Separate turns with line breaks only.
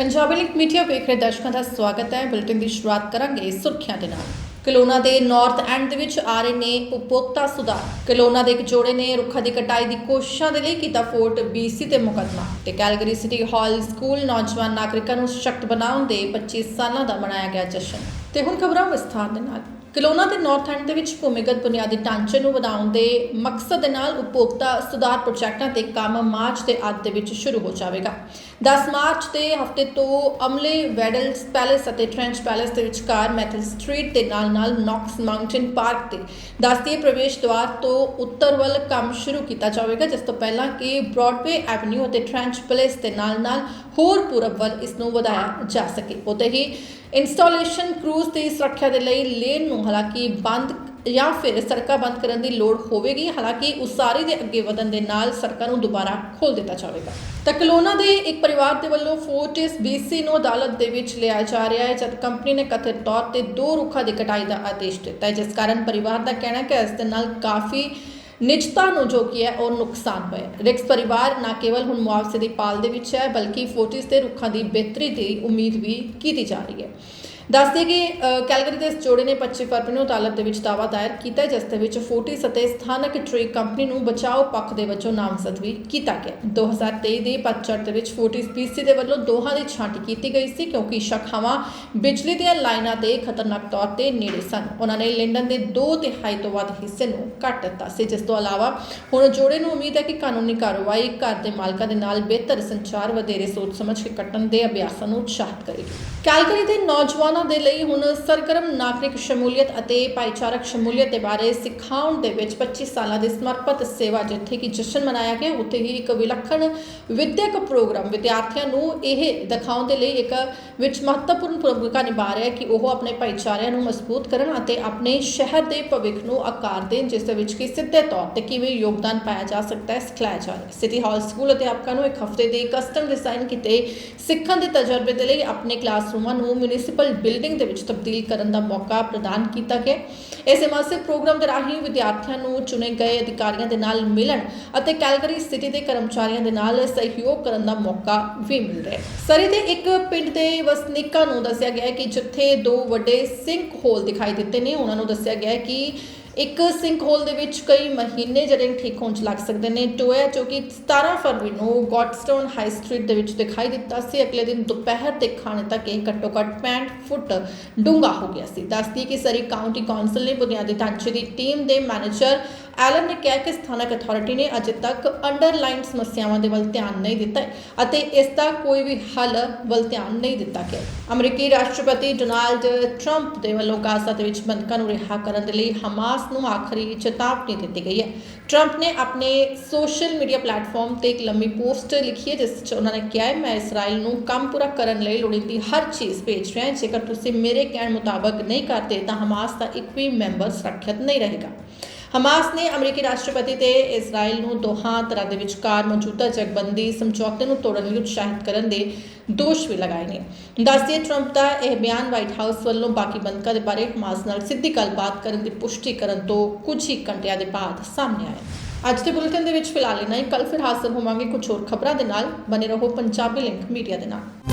Punjabi link media ਵੇਖ ਰਹੇ ਦਰਸ਼ਕਾਂ ਦਾ ਸਵਾਗਤ ਹੈ। ਬੁਲਟਨ ਦੀ ਸ਼ੁਰੂਆਤ ਕਰਾਂਗੇ ਸੁਰਖੀਆਂ ਦੇ ਨਾਲ। ਕਲੋਨਾ ਦੇ ਨਾਰਥ ਐਂਡ ਦੇ ਵਿੱਚ ਆ ਰਹੇ ਨੇ ਉਪਭੋਗਤਾ ਸੁਧਾਰ। ਕਲੋਨਾ ਦੇ ਇੱਕ ਜੋੜੇ ਨੇ ਰੁੱਖਾਂ ਦੀ ਕਟਾਈ ਦੀ ਕੋਸ਼ਿਸ਼ਾਂ ਦੇ ਲਈ ਕੀਤਾ ਫੋਰਟ BC ਤੇ ਮੁਕੱਦਮਾ ਤੇ ਕੈਲਗਰੀ ਸਿਟੀ ਹਾਲ ਸਕੂਲ ਨੌਜਵਾਨ ਨਾਗਰਿਕਾਂ ਨੂੰ ਸਸ਼ਕਤ ਬਣਾਉਣ ਦੇ 25 ਸਾਲਾਂ ਦਾ ਮਨਾਇਆ ਗਿਆ ਜਸ਼ਨ। ਤੇ ਹੁਣ ਖਬਰਾਂ ਵਿਸਥਾਰ ਦੇ ਨਾਲ। ਕਲੋਨਾ ਦੇ ਨਾਰਥ ਐਂਡ ਦੇ ਵਿੱਚ ਭੂਮੀਗਤ ਬੁਨਿਆਦੀ ਢਾਂਚੇ ਨੂੰ ਵਧਾਉਣ ਦੇ ਮਕਸਦ ਦੇ ਨਾਲ ਉਪਭੋਗਤਾ ਸੁਧਾਰ ਪ੍ਰੋਜੈਕਟਾਂ ਤੇ ਕੰਮ ਮਾਰਚ ਦੇ ਅੱਧ ਦੇ ਵਿੱਚ ਸ਼ੁਰੂ ਹੋ ਜਾਵੇਗਾ। 10 ਮਾਰਚ ਦੇ ਹਫ਼ਤੇ ਤੋਂ ਅਮਲੇ ਵੈਡਲਸ ਪੈਲੇਸ ਅਤੇ ਟ੍ਰੈਂਚ ਪੈਲੇਸ ਦੇ ਵਿਚਕਾਰ ਮੈਥਲ ਸਟਰੀਟ ਦੇ ਨਾਲ-ਨਾਲ ਨੌਕਸ ਮਾਊਂਟੇਨ ਪਾਰਕ ਤੇ ਦਸਤੀ ਪ੍ਰਵੇਸ਼ ਦੁਆਰ ਤੋਂ ਉੱਤਰ ਵੱਲ ਕੰਮ ਸ਼ੁਰੂ ਕੀਤਾ ਜਾਵੇਗਾ, ਜਿਸ ਤੋਂ ਪਹਿਲਾਂ ਕਿ ਬ੍ਰੌਡਵੇ ਐਵਨਿਊ ਅਤੇ ਟ੍ਰੈਂਚ ਪੈਲੇਸ ਦੇ ਨਾਲ-ਨਾਲ ਹੋਰ ਪੂਰਬ ਵੱਲ ਇਸ ਨੂੰ ਵਧਾਇਆ ਜਾ ਸਕੇ। ਉਤੇ ਹੀ ਇੰਸਟਾਲੇਸ਼ਨ ਕਰੂਜ਼ ਦੀ ਸੁਰੱਖਿਆ ਦੇ ਲਈ ਲੇਨ ਨੂੰ ਹਾਲਾਂਕਿ ਬੰਦ ਜਾਂ ਫਿਰ ਸੜਕਾਂ ਬੰਦ ਕਰਨ ਦੀ ਲੋੜ ਹੋਵੇਗੀ, ਹਾਲਾਂਕਿ ਉਸਾਰੀ ਦੇ ਅੱਗੇ ਵਧਣ ਦੇ ਨਾਲ ਸੜਕਾਂ ਨੂੰ ਦੁਬਾਰਾ ਖੋਲ ਦਿੱਤਾ ਜਾਵੇਗਾ। ਤਾਂ ਕਲੋਨਾ ਦੇ ਇੱਕ ਪਰਿਵਾਰ ਦੇ ਵੱਲੋਂ ਫੋਰਟਿਸ BC ਨੂੰ ਅਦਾਲਤ ਦੇ ਵਿੱਚ ਲਿਆ ਜਾ ਰਿਹਾ ਹੈ, ਜਦ ਕੰਪਨੀ ਨੇ ਕਥਿਤ ਤੌਰ ਤੇ ਦੋ ਰੁੱਖਾਂ ਦੀ ਕਟਾਈ ਦਾ ਆਦੇਸ਼ ਦਿੱਤਾ ਹੈ, ਜਿਸ ਕਾਰਨ ਪਰਿਵਾਰ ਦਾ ਕਹਿਣਾ ਹੈ ਕਿ ਇਸ ਦੇ ਨਾਲ ਕਾਫੀ ਨਿਜਤਾ ਨੂੰ ਜੋ ਕੀ ਹੈ ਉਹ ਨੁਕਸਾਨ ਹੋਇਆ ਰਿਕਸ ਪਰਿਵਾਰ ਨਾ ਕੇਵਲ ਹੁਣ ਮੁਆਵਜ਼ੇ ਦੀ ਪਾਲ ਦੇ ਵਿੱਚ ਹੈ, ਬਲਕਿ ਫੋਰਟਿਸ ਦੇ ਰੁੱਖਾਂ ਦੀ ਬਿਹਤਰੀ ਦੀ ਉਮੀਦ ਵੀ ਕੀਤੀ ਜਾ ਰਹੀ ਹੈ। ਦੱਸਦੇ ਕਿ ਕੈਲਗਰੀ ਦੇ ਇਸ ਜੋੜੇ ਨੇ 25 ਫਰਵਰੀ ਨੂੰ ਅਦਾਲਤ ਦੇ ਵਿੱਚ ਦਾਅਵਾ ਦਾਇਰ ਕੀਤਾ, ਜਿਸ ਦੇ ਵਿੱਚ ਫੋਰਟਿਸ ਅਤੇ ਸਥਾਨਕ ਟਰੀ ਕੰਪਨੀ ਨੂੰ ਬਚਾਓ ਪੱਖ ਦੇ ਵਜੋਂ ਨਾਮਜ਼ਦ ਵੀ ਕੀਤਾ ਗਿਆ। 2023 ਦੇ ਪਤਝੜ ਦੇ ਵਿੱਚ ਫੋਰਟਿਸ ਪੀਸੀ ਦੇ ਵੱਲੋਂ ਦੋਹਾਂ ਦੀ ਛਾਂਟੀ ਕੀਤੀ ਗਈ ਸੀ, ਕਿਉਂਕਿ ਸ਼ਾਖਾਵਾਂ ਬਿਜਲੀ ਦੀਆਂ ਲਾਈਨਾਂ ਦੇ ਖਤਰਨਾਕ ਤੌਰ ਤੇ ਨੇੜੇ ਸਨ। ਉਹਨਾਂ ਨੇ ਲਿੰਡਨ ਦੇ 2 ਤਿਹਾਈ ਤੋਂ ਵੱਧ ਹਿੱਸੇ ਨੂੰ ਕੱਟ ਦਿੱਤਾ ਸੀ। ਜਿਸ ਤੋਂ ਇਲਾਵਾ ਹੁਣ ਜੋੜੇ ਨੂੰ ਉਮੀਦ ਹੈ ਕਿ ਕਾਨੂੰਨੀ ਕਾਰਵਾਈ ਘਰ ਦੇ ਮਾਲਕਾਂ ਦੇ ਨਾਲ ਬਿਹਤਰ ਸੰਚਾਰ ਵਧੇਰੇ ਸੋਚ ਸਮਝ ਕੇ ਕੱਟਣ ਦੇ ਅਭਿਆਸਾਂ ਨੂੰ ਉਤਸ਼ਾਹਿਤ ਕਰੇਗੀ। ਕੈਲਗਰੀ ਦੇ ਨੌਜਵਾਨ ਦੇ ਲਈ ਹੁਣ ਸਰਗਰਮ ਨਾਗਰਿਕ ਸ਼ਮੂਲੀਅਤ ਅਤੇ ਭਾਈਚਾਰਕ ਸ਼ਮੂਲੀਅਤ ਦੇ ਬਾਰੇ ਸਿਖਾਉਣ ਦੇ ਵਿੱਚ 25 ਸਾਲਾਂ ਦੀ ਸਮਰਪਿਤ ਸੇਵਾ ਜਿੱਥੇ ਕਿ ਜਸ਼ਨ ਮਨਾਇਆ ਗਿਆ, ਉੱਥੇ ਹੀ ਇੱਕ ਵਿਲੱਖਣ ਵਿਦਿਅਕ ਪ੍ਰੋਗਰਾਮ ਵਿਦਿਆਰਥੀਆਂ ਨੂੰ ਇਹ ਦਿਖਾਉਣ ਦੇ ਲਈ ਇੱਕ ਵਿੱਚ ਮਹੱਤਵਪੂਰਨ ਭੂਮਿਕਾ ਨਿਭਾ ਰਿਹਾ ਹੈ ਕਿ ਉਹ ਆਪਣੇ ਭਾਈਚਾਰਿਆਂ ਨੂੰ ਮਜ਼ਬੂਤ ਕਰਨ ਅਤੇ ਆਪਣੇ ਸ਼ਹਿਰ ਦੇ ਭਵਿੱਖ ਨੂੰ ਆਕਾਰ ਦੇਣ, ਜਿਸ ਦੇ ਵਿੱਚ ਕਿ ਸਿੱਧੇ ਤੌਰ ਤੇ ਕਿਵੇਂ ਯੋਗਦਾਨ ਪਾਇਆ ਜਾ ਸਕਦਾ ਹੈ, ਸਿਖਲਾਇਆ ਜਾ ਰਿਹਾ ਸਿਟੀ ਹਾਲ ਸਕੂਲ ਅਧਿਆਪਕਾਂ ਨੂੰ ਇੱਕ ਹਫ਼ਤੇ ਦੇ ਕਸਟਮ ਡਿਜ਼ਾਈਨ ਕੀਤੇ ਸਿੱਖਣ ਦੇ ਤਜਰਬੇ ਦੇ ਲਈ ਆਪਣੇ ਕਲਾਸਰੂਮਾਂ ਨੂੰ ਮਿਊਨਿਸਪਲ ਬਿਲਡਿੰਗ ਦੇ ਵਿੱਚ ਤਬਦੀਲ ਕਰਨ ਦਾ ਮੌਕਾ ਪ੍ਰਦਾਨ ਕੀਤਾ ਗਿਆ। ਇਸ ਮਾਸਿਕ ਪ੍ਰੋਗਰਾਮ ਦੇ ਰਾਹੀਂ ਵਿਦਿਆਰਥੀਆਂ ਨੂੰ ਚੁਣੇ ਗਏ ਅਧਿਕਾਰੀਆਂ ਦੇ ਨਾਲ ਮਿਲਣ ਅਤੇ ਕੈਲਗਰੀ ਸਿਟੀ ਦੇ ਕਰਮਚਾਰੀਆਂ ਦੇ ਨਾਲ ਸਹਿਯੋਗ ਕਰਨ ਦਾ ਮੌਕਾ ਵੀ ਮਿਲ ਰਿਹਾ ਹੈ। ਸਰੀ ਦੇ ਇੱਕ ਪਿੰਡ ਦੇ ਵਸਨੀਕਾਂ ਨੂੰ ਦੱਸਿਆ ਗਿਆ ਹੈ ਕਿ ਜਿੱਥੇ ਦੋ ਵੱਡੇ ਸਿੰਕ ਹੋਲ ਦਿਖਾਈ ਦਿੱਤੇ ਨੇ, ਉਹਨਾਂ ਨੂੰ ਦੱਸਿਆ ਗਿਆ ਹੈ ਕਿ ਇੱਕ ਸਿੰਕ ਹੋਲ ਦੇ ਵਿੱਚ ਕਈ ਮਹੀਨੇ ਜਿਹੜੇ ਠੀਕ ਹੋਣ ਚ ਲੱਗ ਸਕਦੇ ਨੇ। ਟੋਇਆ ਜੋ ਕਿ 17 ਫਰਵਰੀ ਨੂੰ ਗॉडਸਟੋਨ ਹਾਈ ਸਟਰੀਟ ਦੇ ਵਿੱਚ ਦਿਖਾਈ ਦਿੱਤਾ ਸੀ। ਅਗਲੇ ਦਿਨ ਦੁਪਹਿਰ ਦੇ ਖਾਣੇ ਤੱਕ ਇਹ ਘੱਟੋ ਘੱਟ 65 ਫੁੱਟ ਡੂੰਘਾ ਹੋ ਗਿਆ ਸੀ। ਦੱਸਦੀ ਕਿ ਸਰੀ ਕਾਉਂਟੀ ਕੌਂਸਲ ਨੇ ਬੁਨਿਆਦੀ ਢਾਂਚੇ ਦੀ ਟੀਮ ਦੇ ਮੈਨੇਜਰ ਐਲਨ ਨੇ ਕਿਹਾ ਕਿ ਸਥਾਨਕ ਅਥਾਰਟੀ ਨੇ ਅਜੇ ਤੱਕ ਅੰਡਰਲਾਈਨ ਸਮੱਸਿਆਵਾਂ ਦੇ ਵੱਲ ਧਿਆਨ ਨਹੀਂ ਦਿੱਤਾ ਅਤੇ ਇਸ ਦਾ ਕੋਈ ਵੀ ਹੱਲ ਵੱਲ ਧਿਆਨ ਨਹੀਂ ਦਿੱਤਾ ਗਿਆ। ਅਮਰੀਕੀ ਰਾਸ਼ਟਰਪਤੀ ਡੋਨਾਲਡ ਟਰੰਪ ਦੇ ਵੱਲੋਂ ਗਾਜ਼ਾ ਦੇ ਵਿੱਚ ਬੰਦਕਾਂ ਨੂੰ ਰਿਹਾ ਕਰਨ ਦੇ ਲਈ ਹਮਾਸ ਨੂੰ ਆਖਰੀ ਚੇਤਾਵਨੀ ਦਿੱਤੀ ਗਈ ਹੈ। ਟਰੰਪ ਨੇ ਆਪਣੇ ਸੋਸ਼ਲ ਮੀਡੀਆ ਪਲੇਟਫਾਰਮ ਤੇ ਇੱਕ ਲੰਮੀ ਪੋਸਟ ਲਿਖੀ ਹੈ, ਜਿਸ ਵਿੱਚ ਉਹਨਾਂ ਨੇ ਕਿਹਾ ਹੈ, ਮੈਂ ਇਸਰਾਈਲ ਨੂੰ ਕੰਮ ਪੂਰਾ ਕਰਨ ਲਈ ਲੋੜੀਂਦੀ ਹਰ ਚੀਜ਼ ਭੇਜ ਰਿਹਾ ਹਾਂ। ਜੇਕਰ ਤੁਸੀਂ ਮੇਰੇ ਕਹਿਣ ਮੁਤਾਬਕ ਨਹੀਂ ਕਰਦੇ, ਤਾਂ ਹਮਾਸ ਦਾ ਇੱਕ ਵੀ ਮੈਂਬਰ ਸੁਰੱਖਿਅਤ ਨਹੀਂ ਰਹੇਗਾ। ਹਮਾਸ ਨੇ ਅਮਰੀਕੀ ਰਾਸ਼ਟਰਪਤੀ ਤੇ ਇਜ਼ਰਾਈਲ ਨੂੰ ਦੋਹਾਂ ਤਰ੍ਹਾਂ ਦੇ ਵਿਚਕਾਰ ਮੌਜੂਦਾ ਜਗਬੰਦੀ ਸਮਝੌਤੇ ਨੂੰ ਤੋੜਨ ਲਈ ਉਤਸ਼ਾਹਿਤ ਕਰਨ ਦੇ ਦੋਸ਼ ਵੀ ਲਗਾਏ ਨੇ। ਦੱਸਦੀਏ ਟਰੰਪ ਦਾ ਇਹ ਬਿਆਨ ਵਾਈਟ ਹਾਊਸ ਵੱਲੋਂ ਬਾਕੀ ਬੰਦਕਾਂ ਦੇ ਬਾਰੇ ਹਮਾਸ ਨਾਲ ਸਿੱਧੀ ਗੱਲਬਾਤ ਕਰਨ ਦੀ ਪੁਸ਼ਟੀ ਕਰਨ ਤੋਂ ਕੁਝ ਹੀ ਘੰਟਿਆਂ ਦੇ ਬਾਅਦ ਸਾਹਮਣੇ ਆਇਆ ਅੱਜ ਦੇ ਬੁਲੇਟਿਨ ਦੇ ਵਿੱਚ ਫਿਲਹਾਲ ਇਨਾ ਹੀ। ਕੱਲ ਫਿਰ ਹਾਜ਼ਰ ਹੋਵਾਂਗੇ ਕੁਝ ਹੋਰ ਖਬਰਾਂ ਦੇ ਨਾਲ। ਬਨੇ ਰਹੋ ਪੰਜਾਬੀ ਲਿੰਕ ਮੀਡੀਆ ਦੇ ਨਾਲ।